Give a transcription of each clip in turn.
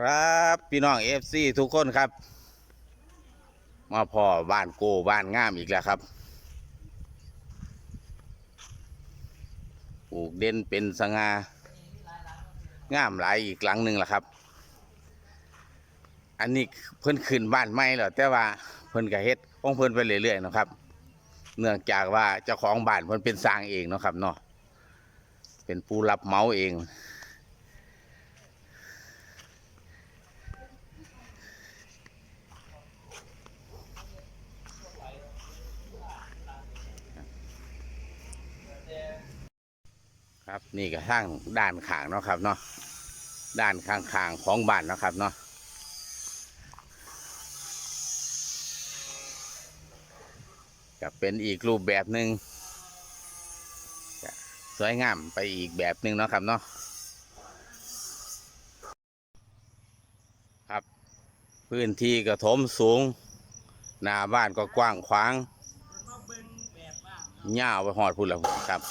ครับพี่น้องเอฟซีทุกคนครับ มาพ่อบ้านโกบ้านงามอีกแล้วครับปลูกเด่นเป็นสง่างามหลายอีกหลังหนึ่งแหละครับ อันนี้เพิ่นขึ้นบ้านใหม่แล้วแต่ว่าเพิ่นก็เฮ็ดของเพิ่นไปเรื่อยๆนะครับ เนื่องจากว่าเจ้าของบ้านเพิ่นเป็นสร้างเองเนาะครับเนาะเป็นผู้รับเมาเอง ครับนี่ก็ทางด้านข้างเนาะครับเนาะด้านข้างๆของบ้านเนาะครับเนาะก็เป็นอีกรูปแบบหนึ่งสวยงามไปอีกแบบหนึ่งเนาะครับเนาะครับ พื้นที่กระถมสูง หน้าบ้านก็กว้างขวางย่าวไปหอดพุ่นแล้วครับ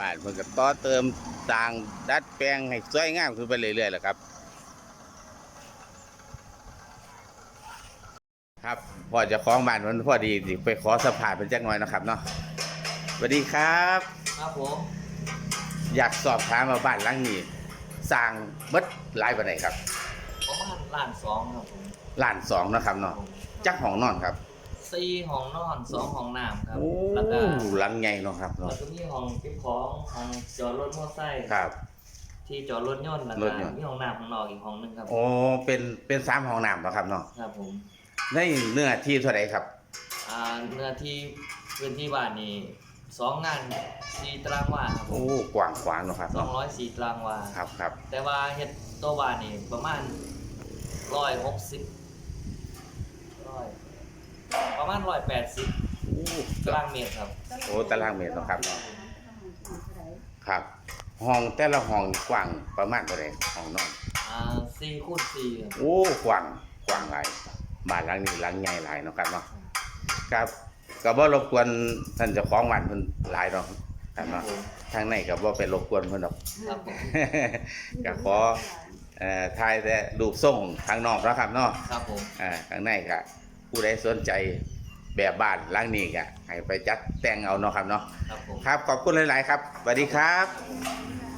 บ้านเพิ่นก็ต่อเติมต่างดัดแปลงให้สวยงามขึ้นไปเรื่อยๆแหละครับ ครับพอเจะคล้าของบ้านมันพอดีสิไปขอสภาพเป็นจักหน่อยเนาะครับเนาะสวัสดีครับ ครับผมอยากสอบถามมาบ้านหลังนี้สร้างเบิดหลายปานใดครับประมาณล้านสองครับผมล้านสองเนาะครับเนาะจักห้องนอนครับ สี่ห้องนอนสองห้องน้ำครับ โอ้แล้วก็หลังใหญ่เนาะครับแล้เนาะวก็มีห้องเก็บของห้องจอดรถมอเตอร์ไซค์ครับ ที่จอดรถยนต์แล้วรก็ถยนต์ มีห้องน้ำข้างนอกอีกห้องหนึงครับ โอ้เป็นเป็นสามห้องน้ำเนาะครับเนาะครับผมในเนื้อที่เท่าไหร่ครับ อ่าเนื้อที่พื้นที่บ้านนี่สองงานสี่ตารางวาครับผโอ้มกว้างขวางเนาะครับสองเนาะร้อยสี่ตารางวา ครับครับแต่ว่าเฮ็ดตัวบ้านนี่ประมาณร้อยหกสิบร้อยประ มาณร้อยแปดสิบโอ้ตารางเมตรครับโอ้ตารางเมตรเนาะครับเนาะครับ ห้องแต่ละห้องนี่กว้างประมาณเท่าไหร่ห้องนอนอ่าสี่คูณสี่ครับโอ้กว้างกว้างหลายบ้านหลังนี้หลังใหญ่หลายเนาะครับเนาะครับก็บ่รบกวนท่านเจ้าของบ้านเพิ่นหลายเนาะครับเนาะทางในก็บ่ไปรบกวนเพิ่นหรอกครับผมก็ขอเอ่อถ่ายแต่รูปทรงทางนอกเนาะครับเนาะครับผมอ่าข้างในก็ผู้ใดสนใจ แบบบ้านหลังนี้ก็ให้ไปจัดแต่งเอาเนาะครับเนาะครับผม ครับขอบคุณหลาย ๆ ครับสวัสดีครับค